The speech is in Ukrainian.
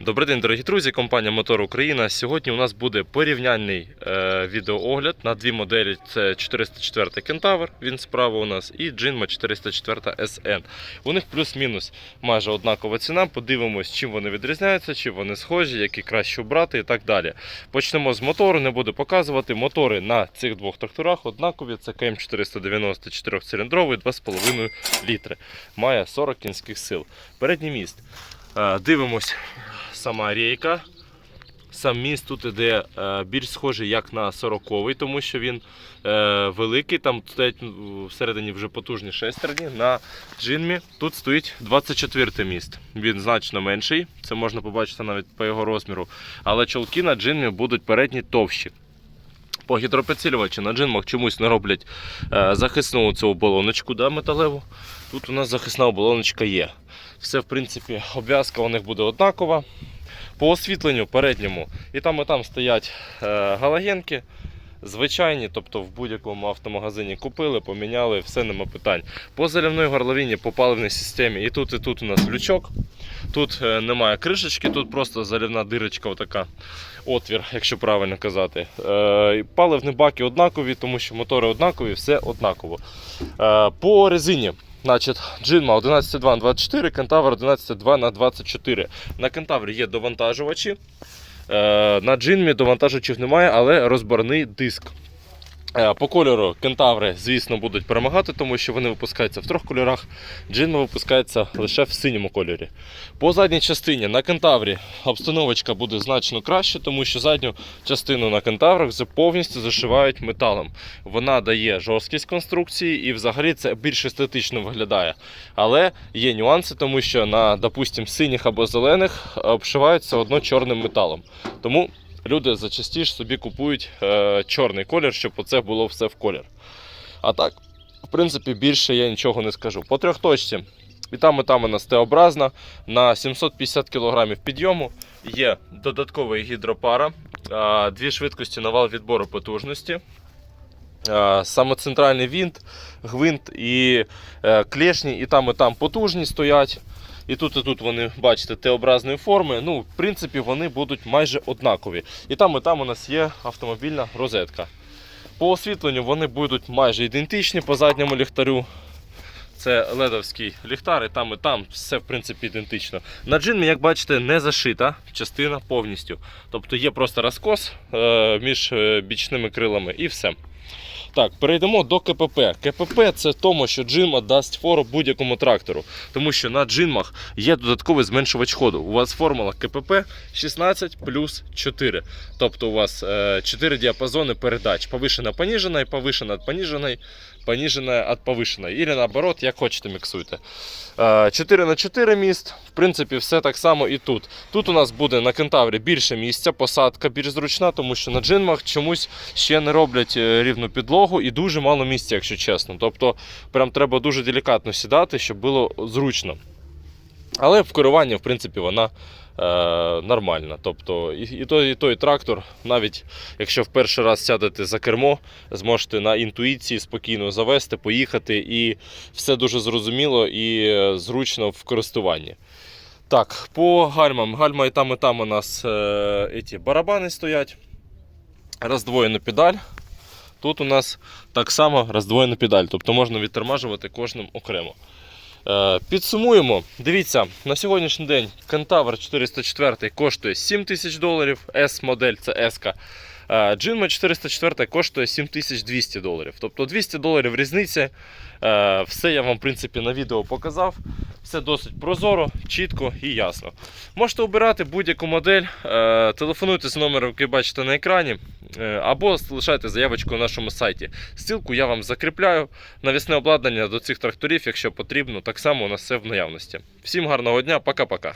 Добрий день, дорогі друзі, компанія Мотор Україна. Сьогодні у нас буде порівняльний е, відеоогляд на дві моделі: це 404 Кентавр, він справа у нас, і Jinma 404 SN. У них плюс-мінус майже однакова ціна. Подивимось, чим вони відрізняються, чи вони схожі, які краще обрати і так далі. Почнемо з мотору, не буду показувати. Мотори на цих двох тракторах однакові. Це КМ 490 4-циліндровий 2,5 літри. Має 40 кінських сил. Передній міст. Е, Дивимось сама рейка. Сам міст тут іде е, більш схожий як на 40-й, тому що він е, великий, там стоять всередині вже потужні шестерні. На джинмі тут стоїть 24-й міст. Він значно менший, це можна побачити навіть по його розміру. Але чолки на джинмі будуть передні товщі. По гідропідсилювачі на джинмах чомусь не роблять е, захисну цю оболоночку да, металеву. Тут у нас захисна оболоночка є. Все, в принципі, обв'язка у них буде однакова. По освітленню передньому і там, і там стоять е, галогенки. Звичайні, тобто в будь-якому автомагазині купили, поміняли, все нема питань. По заливної горловині, по паливній системі, і тут, і тут у нас лючок. Тут е, немає кришечки, тут просто заливна дирочка, отака, отвір, якщо правильно казати. Е, паливні баки однакові, тому що мотори однакові, все однаково. По резині. Значить, Джинма 11.2 на 24, Кентавр 11.2 на 24. На Кентаврі є довантажувачі. Е, На джинмі довантажувачів немає, але розборний диск. Е, По кольору кентаври, звісно, будуть перемагати, тому що вони випускаються в трьох кольорах. Джинма випускається лише в синьому кольорі. По задній частині на кентаврі обстановочка буде значно краще, тому що задню частину на кентаврах повністю зашивають металом. Вона дає жорсткість конструкції і взагалі це більш естетично виглядає. Але є нюанси, тому що на, допустим, синіх або зелених обшивають все одно чорним металом. Тому люди зачастіше собі купують е, чорний колір, щоб оце було все в колір. А так, в принципі, більше я нічого не скажу. По трьохточці. І там, і там у нас Т-образна на 750 кг підйому. Є додатковий гідропара, дві швидкості на вал відбору потужності. А, Саме центральний винт, гвинт і е, клешні, і там, і там потужні стоять. І тут, і тут вони, бачите, Т-образної форми. Ну, в принципі, вони будуть майже однакові. І там, і там у нас є автомобільна розетка. По освітленню вони будуть майже ідентичні по задньому ліхтарю. Це ледовський ліхтар, і там і там все в принципі ідентично. На джинмі, як бачите, не зашита частина повністю. Тобто є просто розкос е, між е, бічними крилами і все. Так, перейдемо до КПП. КПП це тому, що джинма дасть фору будь-якому трактору. Тому що на джинмах є додатковий зменшувач ходу. У вас формула КПП 16 плюс 4. Тобто у вас е, 4 діапазони передач. Повишена, понижена, і повишена від пониженої, понижена від повишеної. Или наоборот, як хочете, міксуйте. Е, 4 на 4 міст. В принципі, все так само і тут. Тут у нас буде на кентаврі більше місця, посадка більш зручна, тому що на джинмах чомусь ще не роблять е, рівну підлогу і дуже мало місця, якщо чесно. Тобто, прям треба дуже делікатно сідати, щоб було зручно. Але в керуванні, в принципі, вона е, нормальна. Тобто, і, і, той, і той трактор, навіть якщо в перший раз сядете за кермо, зможете на інтуїції спокійно завести, поїхати, і все дуже зрозуміло і е, зручно в користуванні. Так, по гальмам. Гальма і там, і там у нас е, еті барабани стоять. Роздвоєна педаль. Тут у нас так само роздвоєна педаль, тобто можна відтормажувати кожним окремо. Е, Підсумуємо. Дивіться, на сьогоднішній день Кентавр 404 коштує 7 тисяч доларів, S-модель це S. Джинма 404 коштує 7200 доларів. Тобто 200 доларів різниця. Е, Все я вам в принципі на відео показав. Все досить прозоро, чітко і ясно. Можете обирати будь-яку модель, е, телефонуйте з номером, який бачите на екрані, е, або залишайте заявочку на нашому сайті. Ссылку я вам закріпляю. Навісне обладнання до цих тракторів, якщо потрібно, так само у нас все в наявності. Всім гарного дня, пока-пока.